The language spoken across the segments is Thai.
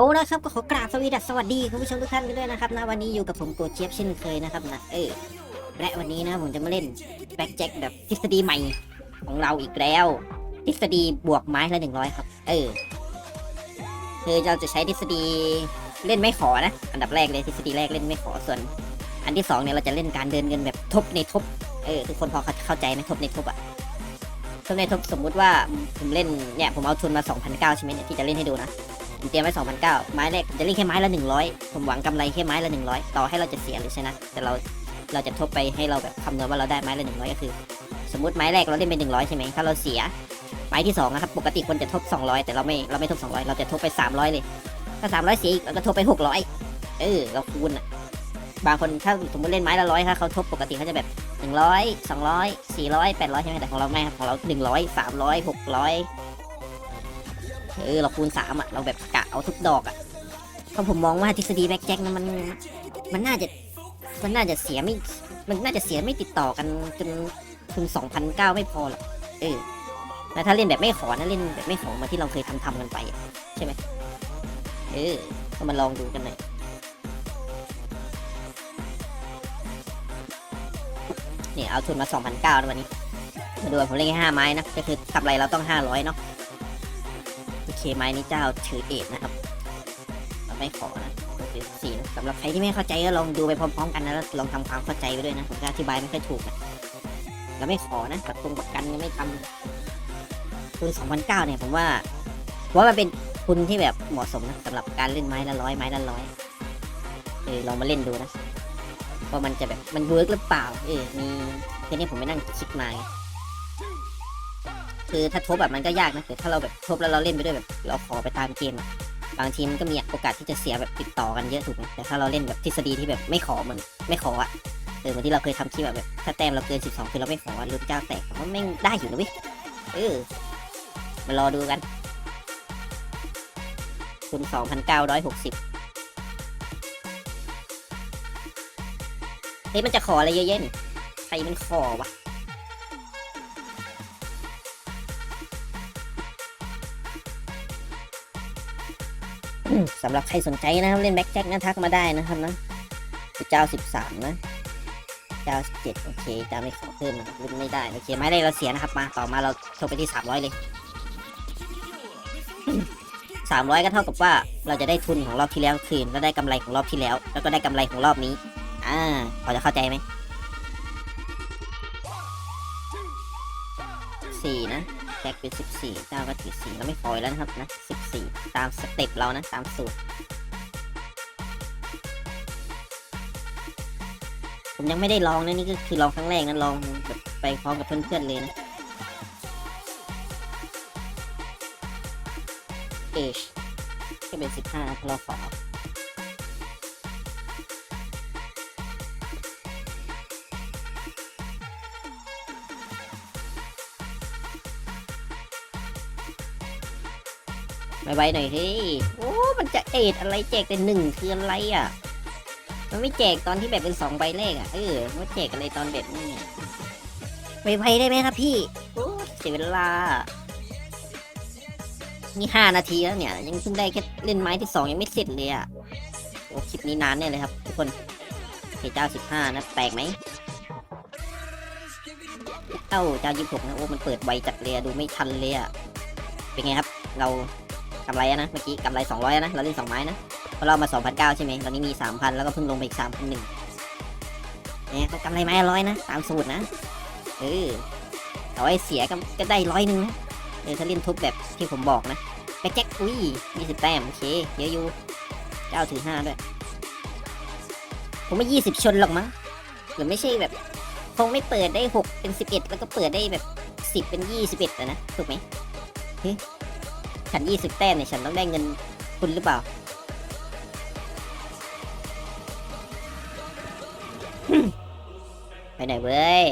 เอาละครับก็ขอกราบสวีดัสสวัสดีคุณผู้ชมทุกท่านกันด้วยนะครับนะวันนี้อยู่กับผมโกเจี๊ยบเช่นเคยนะครับนะเออและวันนี้นะผมจะมาเล่นแบ็กแจ็คแบบทฤษฎีใหม่ของเราอีกแล้ว ทฤษฎีบวกไม้ละหนึ่งร้อยครับ เออคือเราจะใช้ทฤษฎีเล่นไม่ขอนะ อันดับแรกเลยทฤษฎีแรกเล่นไม่ขอส่วน อันที่สองเนี่ยเราจะเล่นการเดินเงินแบบทบในทบเออทุกคนพอเข้าใจไหมทบในทบอะทบในทบสมมุติว่าผมเล่นเนี่ยผมเอาทุนมา2,009ใช่ไหมเนี่ยที่จะเล่นให้ดูนะ ผมเตรียมไว้2,009ไม้แรกผมจะเล่นแค่ไม้ละ 100 ผมหวังกำไรแค่ไม้ละ 100 ต่อให้เราจะเสียหรือชนะ แต่เราเราจะทบไปให้เราแบบคำนวณว่าเราได้ไม้ละ 100 ก็คือ สมมติไม้แรกเราเล่นเป็น100 ใช่ไหมถ้าเราเสีย ไม้ที่2นะครับปกติคนจะทบ 200 แต่เราไม่เราไม่ทบ 200 เราจะทบไป 300 เลยถ้า 300 เสียอีกเราก็ทบไป 600 เออเราคูณอะบางคนถ้าสมมติเล่นไม้ละร้อยถ้าเขาทบปกติเขาจะแบบ 100 200 400 800 ใช่ไหมแต่ของเราไม่ครับของเรา 100 300 600 เออเราคูณสามอะเราแบบกะเอาทุกดอกอะเพราะผมมองว่าทฤษฎีแบ็กแจ็คนะมันมันน่าจะมันน่าจะเสียไม่มันน่าจะเสียไม่ติดต่อกันจนถึงสองพันเก้าไม่พอหรอกเออแต่ถ้าเล่นแบบไม่ขอนะเล่นแบบไม่ขอมาที่เราเคยทำทำกันไป ใช่ไหมเออก็มาลองดูกันหน่อยเนี่ยเอาทุนมาสองพันเก้าวันนี้มาดูผมเล่นแค่ห้าไม้นะก็คือกำไรเราต้องห้าร้อยเนาะ เคไม้นี้เจ้าถือเอ็ดนะครับเราไม่ขอนะถือสี่นะสำหรับใครที่ไม่เข้าใจก็ลองดูไปพร้อมๆกันนะแล้วลองทำความเข้าใจไปด้วยนะผมก็อธิบายไม่ค่อยถูกนะเราไม่ขอนะกับตรงประกันยังไม่ทำทุนสองพันเก้าเนี่ยผมว่าว่ามันเป็นทุนที่แบบเหมาะสมนะสำหรับการเล่นไม้ละร้อยไม้ละร้อยเออลองมาเล่นดูนะว่ามันจะแบบมันเวิร์กหรือเปล่า เออมีแค่นี้ผมไม่นั่งคิดมาไง คือถ้าทบแบบมันก็ยากนะแต่ถ้าเราแบบทบแล้วเราเล่นไปด้วยแบบเราขอไปตามเกมอะบางทีมันก็มีโอกาสที่จะเสียแบบติดต่อกันเยอะถูกไหมแต่ถ้าเราเล่นแบบทฤษฎีที่แบบไม่ขอเหมือนไม่ขออะเออเหมือนที่เราเคยทำคลิปแบบถ้าแต้มเราเกิน 12 คือเราไม่ขอลุ้นเจ้าแตกผมว่าแม่ได้อยู่นะเว้ยเออมารอดูกันทุน2,960เฮ้ยมันจะขออะไรเยอะแยะนี่ใครมันขอวะ สำหรับใครสนใจนะครับเล่นแบ็กแจ็คนะทักมาได้นะครับนะเจ้าสิบสามนะเจ้าสิบเจ็ดโอเคจ้าไม่ขอเพิ่มนะรุ่นไม่ได้โอเคไม่ได้เราเสียนะครับมาต่อมาเราโทรไปที่สามร้อยเลยสามร้อยก็เท่ากับว่าเราจะได้ทุนของรอบที่แล้วคืนแล้วได้กำไรของรอบที่แล้ว แล้วก็ได้กำไรของรอบนี้อ่าพอจะเข้าใจไหม สี่นะแจ็คเป็นสิบสี่เจ้าก็ถือสี่เราไม่ปล่อยแล้วนะครับนะสิบสี่ตามสเต็ปเรานะตามสูตร ผมยังไม่ได้ลองนะนี่ก็คือลองครั้งแรกนะลองแบบไปพร้อมกับเพื่อนๆเลยนะเอชก็เป็นสิบห้าเรา ไว้ๆหน่อยเฮ้ยโอ้ มันจะเอ็ดอะไรแจกแต่หนึ่งคืออะไรอะ มันไม่แจกตอนที่แบบเป็นสองใบแรกอะ เออมันแจกอะไรตอนแบบนี้ไวๆได้ไหมครับพี่ โอ้เสียเวลา นี่ห้านาทีแล้วเนี่ย ยังเพิ่งได้แค่เล่นไม้ที่สองยังไม่เสร็จเลยอะ โอ้คลิปนี้นานแน่เลยครับ ทุกคนเเจ้าสิบห้านะแตกไหมเอ้าเจ้ายี่หกนะโอ้มันเปิดไวจัดเลยอะดูไม่ทันเลยอะเป็นไงครับ เรา กำไรนะเมื่อกี้กำไรสองร้อยนะเราเล่นสองไม้นะเพราะเรามาสองพันเก้าใช่ไหมตอนนี้มีสามพันแล้วก็เพิ่งลงไปอีกสามพันหนึ่งเนี่ยก็กำไรไม้ร้อยนะตามสูตรนะเออแต่ว่าไอ้เสียก็ก็ได้ร้อยหนึ่งนะเออถ้าเล่นทุบแบบที่ผมบอกนะแบ็คแจ็คอุ้ยยี่สิบแต้มโอเคเยอะอยู่เจ้าถือห้าด้วยผมไม่ยี่สิบชนหรอกมั้งหรือไม่ใช่แบบคงไม่เปิดได้หกเป็นสิบเอ็ดแล้วก็เปิดได้แบบสิบเป็นยี่สิบเอ็ดนะถูกไหมเฮ้ ฉันยี่สิบแต้มเนี่ยฉันต้องได้เงินคุณหรือเปล่า ไปไหนเว้ย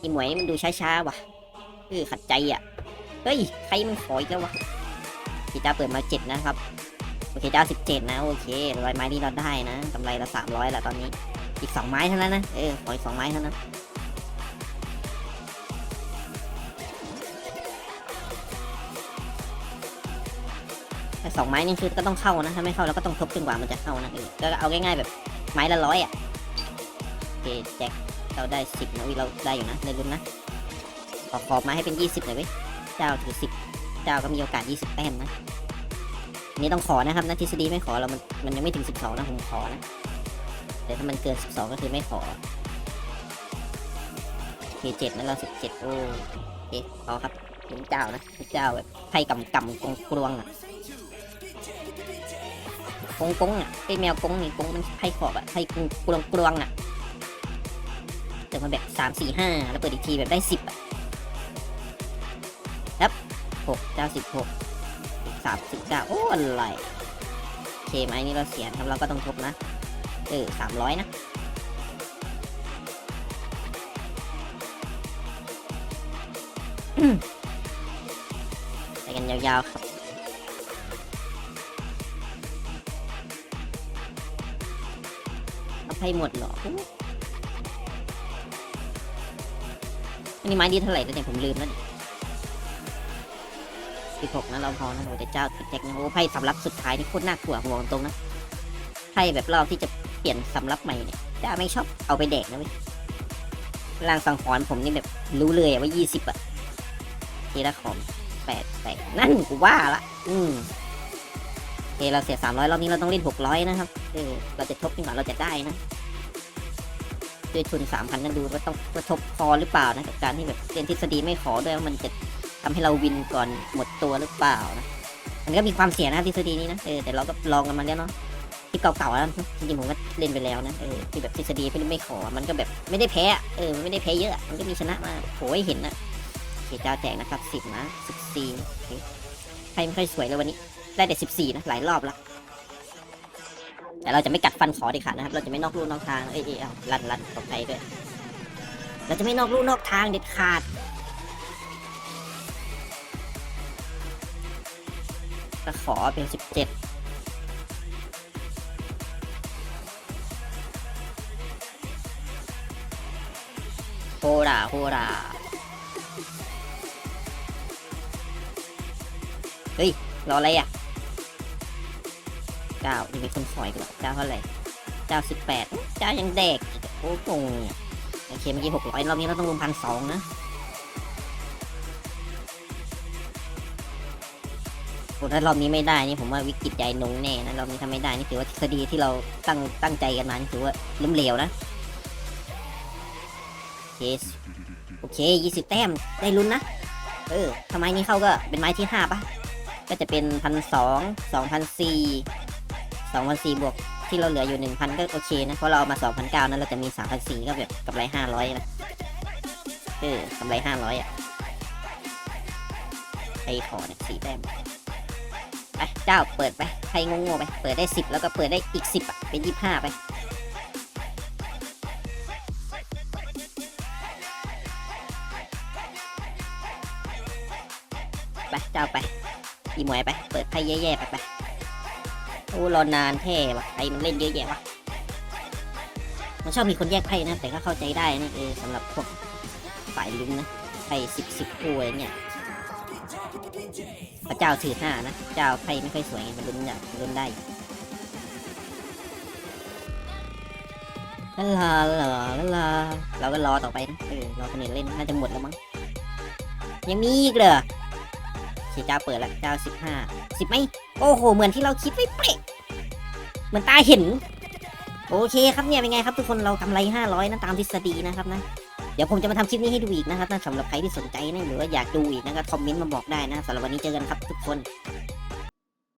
อีหมวยมันดูช้าๆว่ะเออขัดใจอะ เฮ้ย ใครมันขออีกแล้ววะพี่จ้าเปิดมาเจ็ดนะครับ โอเคเจ้าสิบเจ็ดนะ โอเครอยไม้นี่เราได้นะกำไรเราสามร้อยแล้วตอนนี้ อีกสองไม้เท่านั้นนะ เออขออีกสองไม้เท่านั้น สองไม้นี่คือก็ต้องเข้านะ ถ้าไม่เข้าเราก็ต้องทบจนกว่ามันจะเข้านะเออก็เอาง่ายๆแบบไม้ละร้อยอะโอเคแจ็คเราได้สิบนะวิเราได้อยู่นะในรุ่นนะขอขอบมาให้เป็นยี่สิบหน่อยเว้ยเจ้าถือสิบเจ้าก็มีโอกาสยี่สิบแต้มนะนนี้ต้องขอนะครับนะทฤษฎีไม่ขอเรามันมันยังไม่ถึงสิบสองนะผมขอนะแต่ถ้ามันเกินสิบสองก็คือไม่ขอโอเคเจ็ดนะเราสิบเจ็ดโอ้โอเคพอครับเป็นเจ้านะเจ้าแบบไทยกำกำกงกลวงอะ กงกงอะไอแมวกงนี่กงมันไพ่ขอบอะไพ่กงกลวงกลวงอะแต่มาแบบสามสี่ห้าแล้วเปิดอีกทีแบบได้สิบอะครับหกเก้าสิบหกสามสิบเก้าโอ้อะไรโอเคไหมนี่เราเสียครับเราก็ต้องทบนะเออสามร้อยนะไปกันยาวๆครับ เอาไปหมดเหรอกอันนี้ไม้ดีเท่าไหร่แล้วเนี่ยผมลืมแล้วเนี่ยสิบหกนะเราพอนะโอ้แต่เจ้าติดแจ็คนะโอ้ไพ่สำรับสุดท้ายนี่โคตรน่ากลัวผมบอกตรงนะไพ่แบบรอบที่จะเปลี่ยนสำรับใหม่เนี่ยจ้าไม่ชอบเอาไปแดกนะเว้ยลางสังหรณ์ผมนี่แบบรู้เลยว่ายี่สิบอะทีละของแปดแปดนั่นกูว่าละ อืมโอเคเราเสียสามร้อยรอบนี้เราต้องเล่นหกร้อยนะครับ เออเราจะทบจนกว่าเราจะได้นะด้วยทุนสามพันนั่นดูว่าต้องว่าทบพอหรือเปล่านะกับการที่แบบเรียนทฤษฎีไม่ขอด้วยว่ามันจะทำให้เราวินก่อนหมดตัวหรือเปล่านะมันก็มีความเสี่ยงนะทฤษฎีนี้นะเออแต่เราก็ลองกันมาแล้วเนาะที่เก่าๆแล้วจริงๆผมก็เล่นไปแล้วนะเออที่แบบทฤษฎีไม่ไม่ขอ มันก็แบบไม่ได้แพ้เออมันไม่ได้แพ้เยอะมันก็มีชนะมาโหยเห็นนะโอเคเจ้าแจกนะครับสิบนะสิบสี่ใครไม่ค่อยสวยเลยวันนี้ ได้แต่สิบสี่นะหลายรอบละ แต่เราจะไม่กัดฟันขอเด็ดขาดนะครับ เราจะไม่นอกลู่นอกทาง เอ้ยเอ้ยเอาลันลันตกใจด้วย เราจะไม่นอกลู่นอกทางเด็ดขาดก็ขอเป็นสิบเจ็ดโฮราโฮราเฮ้ย รออะไรอะ ก้ายังมีคนสอยกันเหรอเจ้าเท่าไหร่เจ้าสิบแปดเจ้ายังเด็กโอ้โหโอเคเมื่อกี้หกร้อยรอบนี้เราต้องรวมพันสองนะโอ้ถ้ารอบนี้ไม่ได้นี่ผมว่าวิกฤตใหญ่นงแน่นะรอบนี้ถ้าไม่ได้นี่ถือว่าทฤษฎีที่เราตั้งตั้งใจกันมานถือว่าล้มเหลวนะโอเคโอเคยี่สิบแต้มได้ลุ้นนะ เออทำไมนี้เข้าก็เป็นไม้ที่ห้าปะก็จะเป็นพันสองสองพันสี่ สองพันสี่บวกที่เราเหลืออยู่หนึ่งพันก็โอเคนะ เพราะเราเอามาสองพันเก้านั้นเราจะมีสามพันสี่ก็แบบกำไรห้าร้อยนะเออกำไรห้าร้อยอะไอ้ขอเนี่ยสี่แต้มไปเจ้าเปิดไปใครงงๆไป เปิดได้สิบแล้วก็เปิดได้อีกสิบอะเป็นยี่ห้าไปไปเจ้าไปอีหมวยไป เปิดไพ่แย่ๆไปไป โอ้รอนานแท้วะไอ้มันเล่นเยอะแยะวะมันชอบมีคนแยกไพ่นะ แต่ก็เข้าใจได้นะเออสำหรับพวกฝ่ายลุ้นนะไพ่สิบสิบคู่อะไรเนี่ยพระเจ้าถือหน้านะเจ้าไพ่ไม่ค่อยสวยไงมันลุ้นได้ลุ้นได้ลาลาลาลาลาเราก็รอต่อไปนะเออรอคนอื่นเล่นน่าจะหมดแล้วมั้งยังมีอีกเหรอ โอเคเจ้าเปิดละเจ้าสิบห้าสิบไหมโอ้โห เหมือนที่เราคิดไว้เป๊ะเหมือนตาเห็น โอเคครับเนี่ยเป็นไงครับทุกคนเรากำไร500นะตามทฤษฎีนะครับนะเดี๋ยวผมจะมาทำคลิปนี้ให้ดูอีกนะครับนะสำหรับใครที่สนใจนะหรือว่าอยากดูอีกนะครับคอมเมนต์มาบอกได้นะสำหรับวันนี้เจอกันครับทุกคน